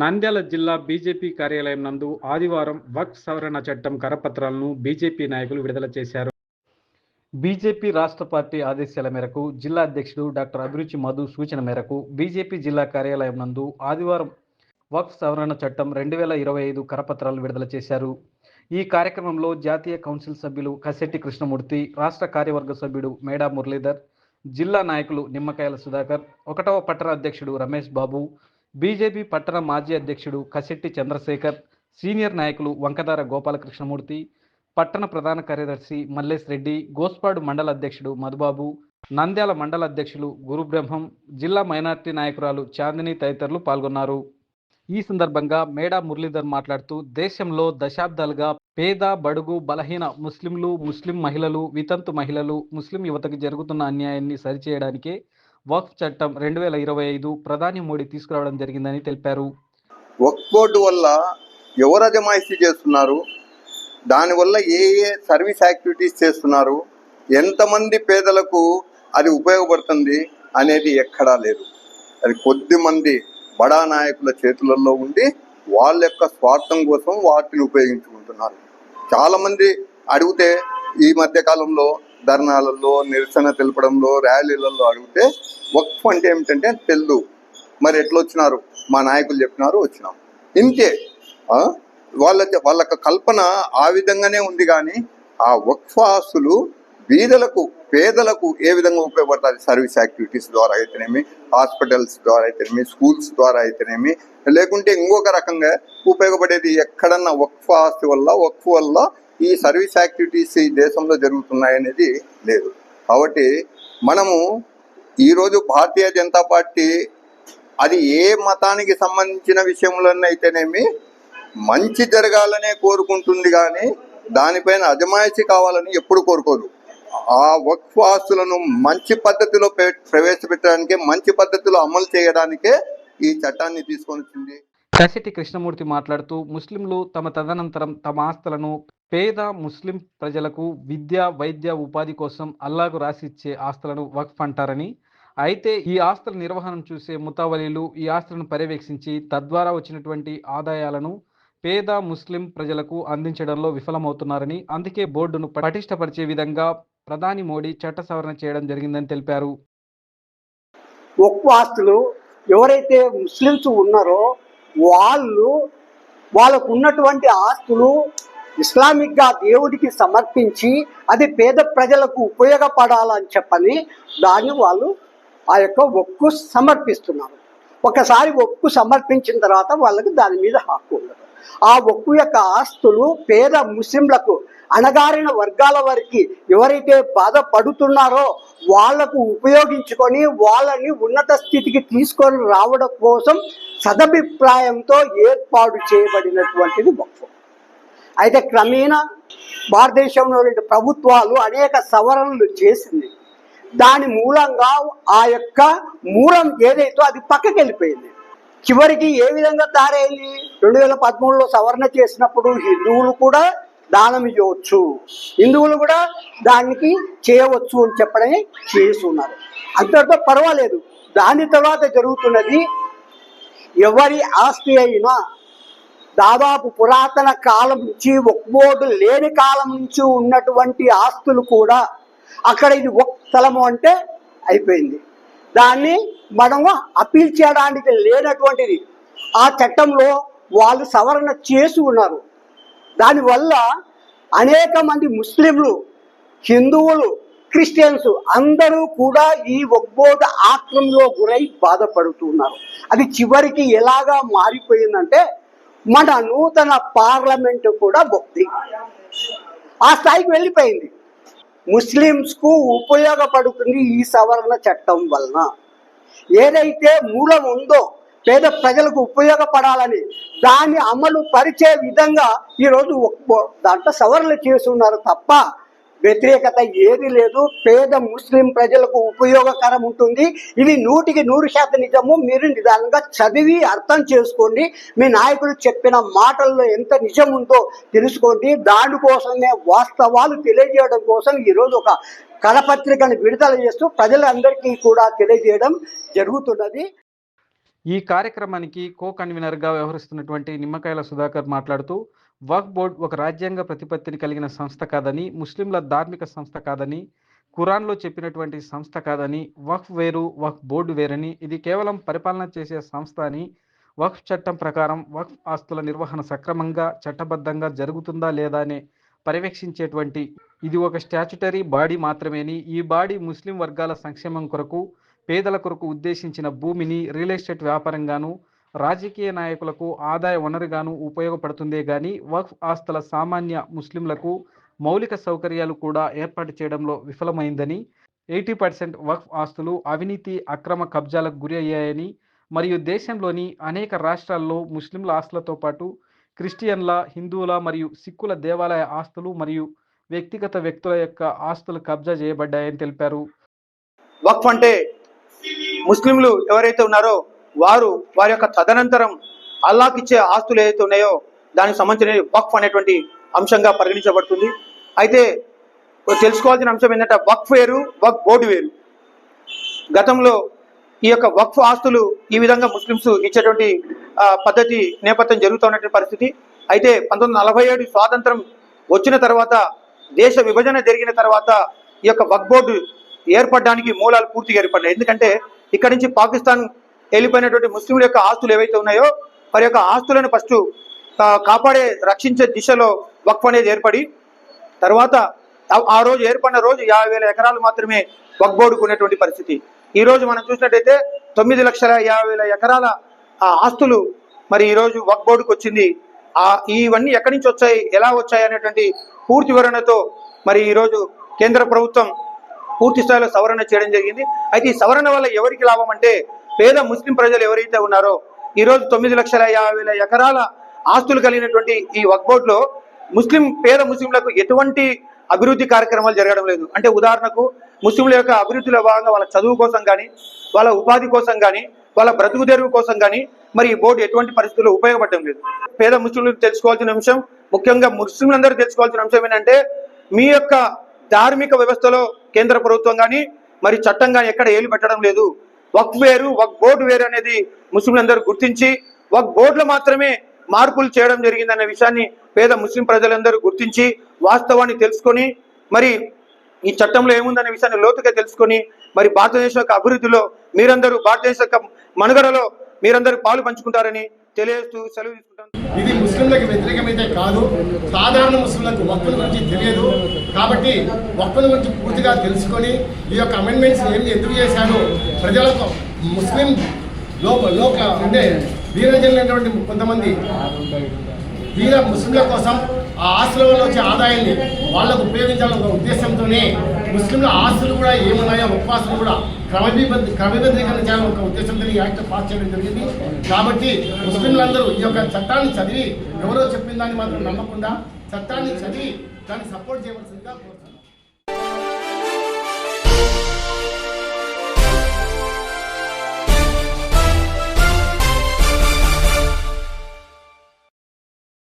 నంద్యాల జిల్లా బీజేపీ కార్యాలయం నందు ఆదివారం వక్ సవరణ చట్టం కరపత్రాలను బీజేపీ నాయకులు విడుదల చేశారు. బీజేపీ రాష్ట్ర పార్టీ ఆదేశాల మేరకు జిల్లా అధ్యక్షుడు డాక్టర్ అభిరుచి మధు సూచన మేరకు బీజేపీ జిల్లా కార్యాలయం నందు ఆదివారం వక్ఫ్ సవరణ చట్టం రెండు వేల ఇరవై ఐదు కరపత్రాలు విడుదల చేశారు. ఈ కార్యక్రమంలో జాతీయ కౌన్సిల్ సభ్యులు కసెట్టి కృష్ణమూర్తి రాష్ట్ర కార్యవర్గ సభ్యుడు మేడా మురళీధర్ జిల్లా నాయకులు నిమ్మకాయల సుధాకర్ ఒకటవ పట్టణ అధ్యక్షుడు రమేష్ బాబు బీజేపీ పట్టణ మాజీ అధ్యక్షుడు కసెట్టి చంద్రశేఖర్ సీనియర్ నాయకులు వంకదార గోపాలకృష్ణమూర్తి పట్టణ ప్రధాన కార్యదర్శి మల్లేష్ రెడ్డి గోస్పాడు మండల అధ్యక్షుడు మధుబాబు నంద్యాల మండల అధ్యక్షులు గురుబ్రహ్మం జిల్లా మైనార్టీ నాయకురాలు చాందిని తదితరులు పాల్గొన్నారు. ఈ సందర్భంగా మేడా మురళీధర్ మాట్లాడుతూ దేశంలో దశాబ్దాలుగా పేద బడుగు బలహీన ముస్లింలు ముస్లిం మహిళలు వితంతు మహిళలు ముస్లిం యువతకు జరుగుతున్న అన్యాయాన్ని సరిచేయడానికే వక్ఫ్ చట్టం రెండు వేల ఇరవై ఐదు ప్రధాని మోడీ తీసుకురావడం జరిగిందని తెలిపారు. వక్ఫ్ బోర్డు వల్ల ఎవరు అజమాయిషీ చేస్తున్నారు? దానివల్ల ఏ ఏ సర్వీస్ యాక్టివిటీస్ చేస్తున్నారు? ఎంతమంది పేదలకు అది ఉపయోగపడుతుంది అనేది ఎక్కడా లేదు. అది కొద్ది మంది బడా నాయకుల చేతులలో ఉండి వాళ్ళ యొక్క స్వార్థం కోసం వాటిని ఉపయోగించుకుంటున్నారు. చాలామంది అడిగితే ఈ మధ్య కాలంలో ధర్నాలలో నిరసన తెలపడంలో ర్యాలీలలో అడిగితే వక్ఫ్ అంటే ఏమిటంటే తెల్లు మరి ఎట్లా వచ్చినారు మా నాయకులు చెప్పినారు వచ్చినాం. ఇంతే. వాళ్ళ వాళ్ళ యొక్క కల్పన ఆ విధంగానే ఉంది కానీ ఆ వక్ఫ్ ఆస్తులు బీదలకు పేదలకు ఏ విధంగా ఉపయోగపడతారు సర్వీస్ యాక్టివిటీస్ ద్వారా అయితేనేమి హాస్పిటల్స్ ద్వారా అయితేనేమి స్కూల్స్ ద్వారా అయితేనేమి లేకుంటే ఇంకొక రకంగా ఉపయోగపడేది ఎక్కడన్నా వక్ఫ్ ఆస్తి వల్ల వక్ఫ్ వల్ల ఈ సర్వీస్ యాక్టివిటీస్ ఈ దేశంలో జరుగుతున్నాయనేది లేదు. కాబట్టి మనము ఈరోజు భారతీయ జనతా పార్టీ అది ఏ మతానికి సంబంధించిన విషయంలోనైతేనేమి మంచి జరగాలనే కోరుకుంటుంది కానీ దానిపైన అజమాయిషీ కావాలని ఎప్పుడు కోరుకోదు. ఆ వక్ఫ్ ఆస్తులను మంచి పద్ధతిలో ప్రవేశపెట్టడానికే ప్రవేశపెట్టడానికి మంచి పద్ధతిలో అమలు చేయడానికే ఈ చట్టాన్ని తీసుకొని వచ్చింది కసిటి కృష్ణమూర్తి మాట్లాడుతూ ముస్లింలు తమ తదనంతరం తమ ఆస్తులను పేద ముస్లిం ప్రజలకు విద్య వైద్య ఉపాధి కోసం అల్లాకు రాసిచ్చే ఆస్తులను వక్ఫ్ అంటారని అయితే ఈ ఆస్తుల నిర్వహణ చూసే ముతావలీలు ఈ ఆస్తులను పర్యవేక్షించి తద్వారా వచ్చినటువంటి ఆదాయాలను పేద ముస్లిం ప్రజలకు అందించడంలో విఫలమవుతున్నారని అందుకే బోర్డును పటిష్టపరిచే విధంగా ప్రధాని మోడీ చట్ట సవరణ చేయడం జరిగిందని తెలిపారు. వక్ఫ్ ఆస్తులు ఎవరైతే ముస్లిమ్స్ ఉన్నారో వాళ్ళు వాళ్ళకు ఉన్నటువంటి ఆస్తులు ఇస్లామిక్గా దేవుడికి సమర్పించి అది పేద ప్రజలకు ఉపయోగపడాలని చెప్పని దాన్ని వాళ్ళు ఆ యొక్క ఒక్కు సమర్పిస్తున్నారు. ఒకసారి ఒక్కు సమర్పించిన తర్వాత వాళ్ళకి దాని మీద హక్కు ఉండదు. ఆ ఒక్కు యొక్క ఆస్తులు పేద ముస్లింలకు అణగారిన వర్గాల వారికి ఎవరైతే బాధపడుతున్నారో వాళ్ళకు ఉపయోగించుకొని వాళ్ళని ఉన్నత స్థితికి తీసుకొని రావడం కోసం సదభిప్రాయంతో ఏర్పాటు చేయబడినటువంటిది వక్ఫ్ అయితే క్రమేణా భారతదేశంలో ప్రభుత్వాలు అనేక సవరణలు చేసింది. దాని మూలంగా ఆ యొక్క మూలం ఏదైతే అది పక్కకి వెళ్ళిపోయింది చివరికి ఏ విధంగా తయారైంది రెండు వేల పదమూడులో సవరణ చేసినప్పుడు హిందువులు కూడా దానం చేయవచ్చు హిందువులు కూడా దానికి చేయవచ్చు అని చెప్పడమే చేస్తున్నారు. అంతటితో పర్వాలేదు. దాని తర్వాత జరుగుతున్నది ఎవరి ఆస్తి అయినా దాదాపు పురాతన కాలం నుంచి ఒక్బోర్డు లేని కాలం నుంచి ఉన్నటువంటి ఆస్తులు కూడా అక్కడ ఇది ఒక్ స్థలము అంటే అయిపోయింది. దాన్ని మనము అప్పీల్ చేయడానికి లేనటువంటిది. ఆ చట్టంలో వాళ్ళు సవరణ చేసి ఉన్నారు. దానివల్ల అనేక మంది ముస్లింలు హిందువులు క్రిస్టియన్స్ అందరూ కూడా ఈ ఒక్బోర్డు ఆక్రమంలో గురై బాధపడుతున్నారు. అది చివరికి ఎలాగా మారిపోయిందంటే మన నూతన పార్లమెంటు కూడా భక్తి ఆ స్థాయికి వెళ్ళిపోయింది. ముస్లిమ్స్కు ఉపయోగపడుతుంది ఈ సవరణ చట్టం వలన. ఏదైతే మూలం ఉందో పేద ప్రజలకు ఉపయోగపడాలని దాన్ని అమలు పరిచే విధంగా ఈరోజు దాంట్లో సవరణలు చేస్తున్నారు తప్ప వ్యతిరేకత ఏది లేదు. పేద ముస్లిం ప్రజలకు ఉపయోగకరం ఉంటుంది. ఇది నూటికి నూరు శాతం నిజము. మీరు నిదానంగా చదివి అర్థం చేసుకోండి. మీ నాయకులు చెప్పిన మాటల్లో ఎంత నిజం ఉందో తెలుసుకోండి దానికోసమే వాస్తవాలు తెలియజేయడం కోసం ఈరోజు ఒక కళపత్రికను విడుదల చేస్తూ ప్రజలందరికీ కూడా తెలియజేయడం జరుగుతున్నది. ఈ కార్యక్రమానికి కో కన్వీనర్గా వ్యవహరిస్తున్నటువంటి నిమ్మకాయల సుధాకర్ మాట్లాడుతూ వక్ఫ్ బోర్డ్ ఒక రాజ్యాంగ ప్రతిపత్తిని కలిగిన సంస్థ కాదని ముస్లింల ధార్మిక సంస్థ కాదని ఖురాన్లో చెప్పినటువంటి సంస్థ కాదని వక్ఫ్ వేరు వక్ఫ్ బోర్డు వేరని ఇది కేవలం పరిపాలన చేసే సంస్థ అని వక్ఫ్ చట్టం ప్రకారం వక్ఫ్ ఆస్తుల నిర్వహణ సక్రమంగా చట్టబద్ధంగా జరుగుతుందా లేదా అని పర్యవేక్షించేటువంటి ఇది ఒక స్టాచ్యుటరీ బాడీ మాత్రమేని. ఈ బాడీ ముస్లిం వర్గాల సంక్షేమం కొరకు పేదల కొరకు ఉద్దేశించిన భూమిని రియల్ ఎస్టేట్ వ్యాపారంగాను రాజకీయ నాయకులకు ఆదాయ వనరుగాను ఉపయోగపడుతుందే గాని వక్ఫ్ ఆస్తుల సామాన్య ముస్లింలకు మౌలిక సౌకర్యాలు కూడా ఏర్పాటు చేయడంలో విఫలమైందని ఎయిటీ పర్సెంట్ వక్ఫ్ ఆస్తులు అవినీతి అక్రమ కబ్జాలకు గురి అయ్యాయని మరియు దేశంలోని అనేక రాష్ట్రాల్లో ముస్లింల ఆస్తులతో పాటు క్రిస్టియన్ల హిందువుల మరియు సిక్కుల దేవాలయ ఆస్తులు మరియు వ్యక్తిగత వ్యక్తుల యొక్క ఆస్తులు కబ్జా చేయబడ్డాయని తెలిపారు. వక్ఫ్ అంటే ముస్లింలు ఎవరైతే ఉన్నారో వారు వారి యొక్క తదనంతరం అల్లాకి ఇచ్చే ఆస్తులు ఏదైతే ఉన్నాయో దానికి సంబంధించిన వక్ఫ్ అనేటువంటి అంశంగా పరిగణించబడుతుంది. అయితే తెలుసుకోవాల్సిన అంశం ఏంటంటే వక్ఫ్ వేరు వక్ బోర్డు వేరు. గతంలో ఈ యొక్క వక్ఫ్ ఆస్తులు ఈ విధంగా ముస్లిమ్స్ ఇచ్చేటువంటి పద్ధతి నేపథ్యం జరుగుతున్నటువంటి పరిస్థితి. అయితే పంతొమ్మిది నలభై ఏడు స్వాతంత్రం వచ్చిన తర్వాత దేశ విభజన జరిగిన తర్వాత ఈ యొక్క వక్ బోర్డు ఏర్పడడానికి మూలాలు పూర్తిగా ఏర్పడ్డాయి ఎందుకంటే ఇక్కడి నుంచి పాకిస్తాన్ వెళ్ళిపోయినటువంటి ముస్లింల యొక్క ఆస్తులు ఏవైతే ఉన్నాయో వారి యొక్క ఆస్తులను ఫస్ట్ కాపాడే రక్షించే దిశలో వక్ఫ్ అనేది ఏర్పడి తర్వాత ఆ- రోజు ఏర్పడిన రోజు యాభై వేల ఎకరాలు మాత్రమే వక్ఫ్ పరిస్థితి. ఈ రోజు మనం చూసినట్టయితే తొమ్మిది లక్షల యాభై వేల ఎకరాల ఆ ఆస్తులు మరి ఈరోజు వక్బోర్డుకు వచ్చింది. ఆ ఇవన్నీ ఎక్కడి నుంచి వచ్చాయి ఎలా వచ్చాయి అనేటువంటి పూర్తి వివరణతో మరి ఈరోజు కేంద్ర ప్రభుత్వం పూర్తి స్థాయిలో సవరణ చేయడం జరిగింది. అయితే ఈ సవరణ వల్ల ఎవరికి లాభం అంటే పేద ముస్లిం ప్రజలు ఎవరైతే ఉన్నారో ఈ రోజు తొమ్మిది లక్షల యాభై వేల ఎకరాల ఆస్తులు కలిగినటువంటి ఈ వక్ఫ్ బోర్డులో ముస్లిం పేద ముస్లింలకు ఎటువంటి అభివృద్ధి కార్యక్రమాలు జరగడం లేదు. అంటే ఉదాహరణకు ముస్లింల యొక్క అభివృద్ధిలో భాగంగా వాళ్ళ చదువు కోసం కానీ వాళ్ళ ఉపాధి కోసం కానీ వాళ్ళ బ్రతుకు తెరువు కోసం కానీ మరి ఈ బోర్డు ఎటువంటి పరిస్థితుల్లో ఉపయోగపడడం లేదు. పేద ముస్లింలు తెలుసుకోవాల్సిన అంశం ముఖ్యంగా ముస్లింలందరూ తెలుసుకోవాల్సిన అంశం ఏంటంటే మీ యొక్క ధార్మిక వ్యవస్థలో కేంద్ర ప్రభుత్వం కానీ మరి చట్టం కానీ ఎక్కడ ఏలు పెట్టడం లేదు. వక్ వేరు వక్ బోర్డు వేరు అనేది ముస్లింలందరూ గుర్తించి వక్ బోర్డులో మాత్రమే మార్పులు చేయడం జరిగిందనే విషయాన్ని పేద ముస్లిం ప్రజలందరూ గుర్తించి వాస్తవాన్ని తెలుసుకొని మరి ఈ చట్టంలో ఏముందనే విషయాన్ని లోతుగా తెలుసుకొని మరి భారతదేశం యొక్క అభివృద్ధిలో మీరందరూ భారతదేశం యొక్క మనుగడలో మీరందరూ పాలు పంచుకుంటారని తెలియజేస్తూ సెలవు తీసుకుంటాను ఇది ముస్లింలకు వ్యతిరేకమైతే కాదు. సాధారణ ముస్లింలకు వక్ఫుల గురించి తెలియదు. కాబట్టి వక్ఫుల గురించి పూర్తిగా తెలుసుకొని ఈ యొక్క అమెండ్మెంట్స్ ఏమి ఎందుకు చేశారు? ప్రజలకు ముస్లిం లోక లోక అంటే వీరజనులైనటువంటి కొంతమంది వీర ముస్లింల కోసం ఆ ఆస్తుల వల్ల వచ్చే ఆదాయాన్ని వాళ్ళకు ఉపయోగించాలన్న ఒక ఉద్దేశంతోనే ముస్లింల ఆస్తులు కూడా ఏమున్నాయో ఉపవాసాలు కూడా క్రమబద్ధ క్రమబద్ధీకరణ చేయాలని ఒక ఉద్దేశంతో ఈ యాక్ట్ పాస్ చేయడం జరిగింది. కాబట్టి ముస్లింలందరూ ఈ యొక్క చట్టాన్ని చదివి ఎవరో చెప్పిన దాన్ని మాత్రం నమ్మకుండా చట్టాన్ని చదివి దాన్ని సపోర్ట్ చేయవలసిందిగా